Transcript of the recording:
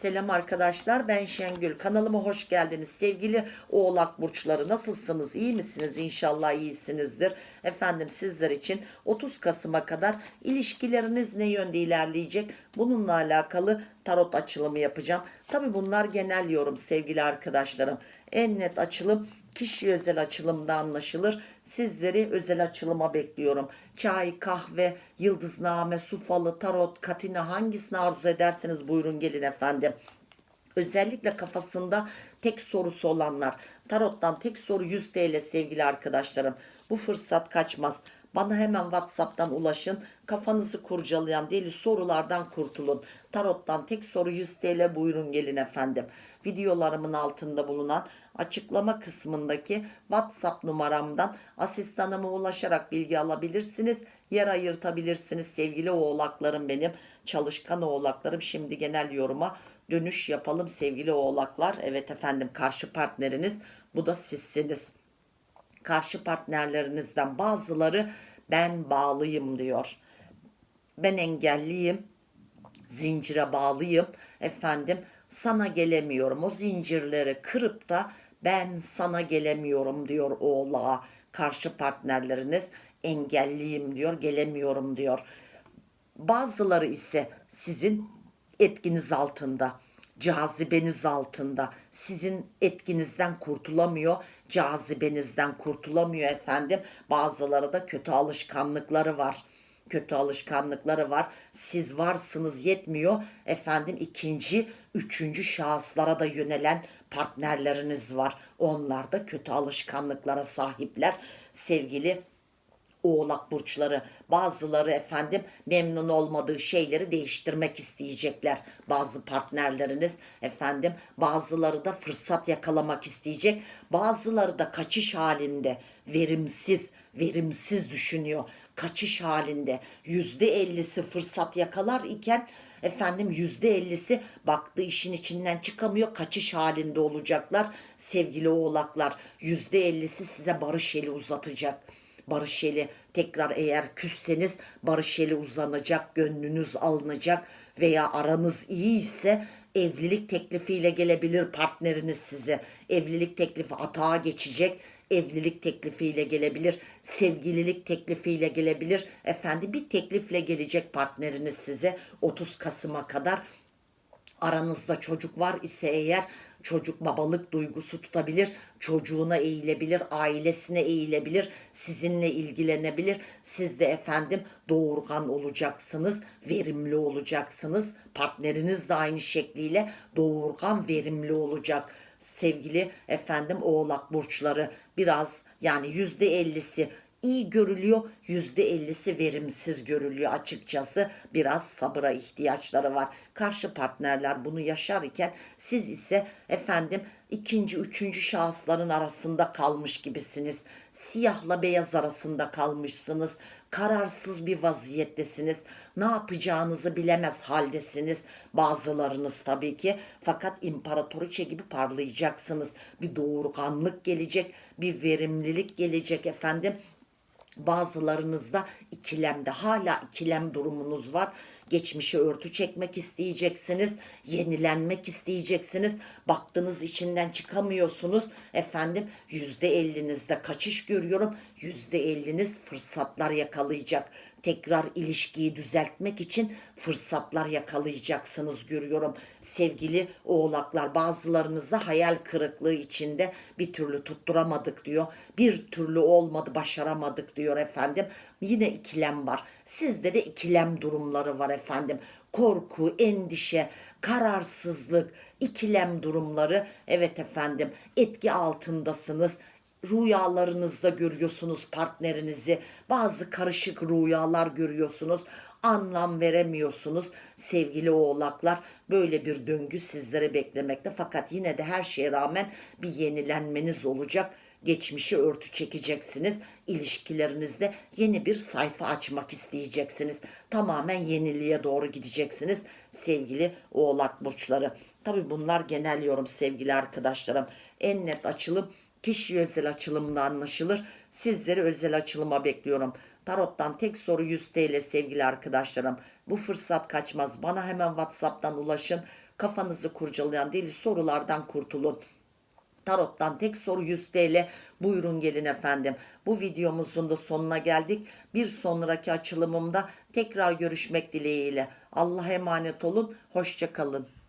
Selam arkadaşlar ben Şengül. Kanalıma hoş geldiniz. Sevgili oğlak burçları nasılsınız? İyi misiniz? İnşallah iyisinizdir. Efendim sizler için 30 Kasım'a kadar ilişkileriniz ne yönde ilerleyecek? Bununla alakalı tarot açılımı yapacağım. Tabi bunlar genel yorum sevgili arkadaşlarım en net açılım kişi özel açılımda anlaşılır. Sizleri özel açılıma bekliyorum. Çay, kahve, yıldızname, sufalı, tarot, katina hangisini arzu ederseniz buyurun gelin efendim. Özellikle kafasında tek sorusu olanlar. Tarottan tek soru 100 TL sevgili arkadaşlarım. Bu fırsat kaçmaz. Bana hemen WhatsApp'tan ulaşın. Kafanızı kurcalayan deli sorulardan kurtulun. Tarottan tek soru 100 TL buyurun gelin efendim. Videolarımın altında bulunan açıklama kısmındaki WhatsApp numaramdan asistanıma ulaşarak bilgi alabilirsiniz. Yer ayırtabilirsiniz sevgili oğlaklarım benim. Çalışkan oğlaklarım. Şimdi genel yoruma dönüş yapalım sevgili oğlaklar. Evet efendim karşı partneriniz bu da sizsiniz karşı partnerlerinizden bazıları ben bağlıyım diyor. Ben engelliyim, zincire bağlıyım. Efendim sana gelemiyorum. O zincirleri kırıp da ben sana gelemiyorum diyor oğlağa. Karşı partnerleriniz engelliyim diyor, gelemiyorum diyor. Bazıları ise sizin etkiniz altında cazibeniz altında. Sizin etkinizden kurtulamıyor cazibenizden kurtulamıyor efendim. Bazıları da kötü alışkanlıkları var. Kötü alışkanlıkları var. Siz varsınız yetmiyor. Efendim ikinci üçüncü şahıslara da yönelen partnerleriniz var. Onlar da kötü alışkanlıklara sahipler. Sevgili oğlak burçları. Bazıları efendim memnun olmadığı şeyleri değiştirmek isteyecekler. Bazı partnerleriniz efendim bazıları da fırsat yakalamak isteyecek. Bazıları da kaçış halinde verimsiz verimsiz düşünüyor. Kaçış halinde yüzde ellisi fırsat yakalar iken efendim yüzde ellisi baktı işin içinden çıkamıyor kaçış halinde olacaklar sevgili oğlaklar. Yüzde ellisi size barış eli uzatacak barış eli tekrar eğer küsseniz barış eli uzanacak, gönlünüz alınacak veya aranız iyi ise evlilik teklifiyle gelebilir partneriniz size. Evlilik teklifi atağa geçecek. Evlilik teklifiyle gelebilir, sevgililik teklifiyle gelebilir. Efendim bir teklifle gelecek partneriniz size 30 Kasım'a kadar aranızda çocuk var ise eğer çocuk babalık duygusu tutabilir, çocuğuna eğilebilir, ailesine eğilebilir, sizinle ilgilenebilir. Siz de efendim doğurgan olacaksınız, verimli olacaksınız. Partneriniz de aynı şekliyle doğurgan, verimli olacak. Sevgili efendim oğlak burçları biraz yani yüzde ellisi iyi görülüyor. Yüzde ellisi verimsiz görülüyor açıkçası. Biraz sabıra ihtiyaçları var. Karşı partnerler bunu yaşarken siz ise efendim ikinci, üçüncü şahısların arasında kalmış gibisiniz. Siyahla beyaz arasında kalmışsınız. Kararsız bir vaziyettesiniz. Ne yapacağınızı bilemez haldesiniz. Bazılarınız tabii ki. Fakat imparatoriçe gibi parlayacaksınız. Bir doğurganlık gelecek, bir verimlilik gelecek efendim Bazılarınızda ikilemde hala ikilem durumunuz var. Geçmişe örtü çekmek isteyeceksiniz. Yenilenmek isteyeceksiniz. Baktınız içinden çıkamıyorsunuz. Efendim yüzde ellinizde kaçış görüyorum. Yüzde elliniz fırsatlar yakalayacak. Tekrar ilişkiyi düzeltmek için fırsatlar yakalayacaksınız görüyorum. Sevgili oğlaklar bazılarınızda hayal kırıklığı içinde bir türlü tutturamadık diyor. Bir türlü olmadı başaramadık diyor efendim. Yine ikilem var. Sizde de ikilem durumları var efendim. Korku, endişe, kararsızlık, ikilem durumları. Evet efendim etki altındasınız rüyalarınızda görüyorsunuz partnerinizi. Bazı karışık rüyalar görüyorsunuz. Anlam veremiyorsunuz sevgili oğlaklar. Böyle bir döngü sizlere beklemekte. Fakat yine de her şeye rağmen bir yenilenmeniz olacak geçmişi örtü çekeceksiniz. İlişkilerinizde yeni bir sayfa açmak isteyeceksiniz. Tamamen yeniliğe doğru gideceksiniz sevgili oğlak burçları. Tabi bunlar genel yorum sevgili arkadaşlarım. En net açılım kişi özel açılımda anlaşılır. Sizleri özel açılıma bekliyorum. Tarot'tan tek soru 100 TL sevgili arkadaşlarım. Bu fırsat kaçmaz. Bana hemen WhatsApp'tan ulaşın. Kafanızı kurcalayan deli sorulardan kurtulun. Tarot'tan tek soru 100 TL. Buyurun gelin efendim. Bu videomuzun da sonuna geldik. Bir sonraki açılımımda tekrar görüşmek dileğiyle. Allah'a emanet olun. Hoşça kalın.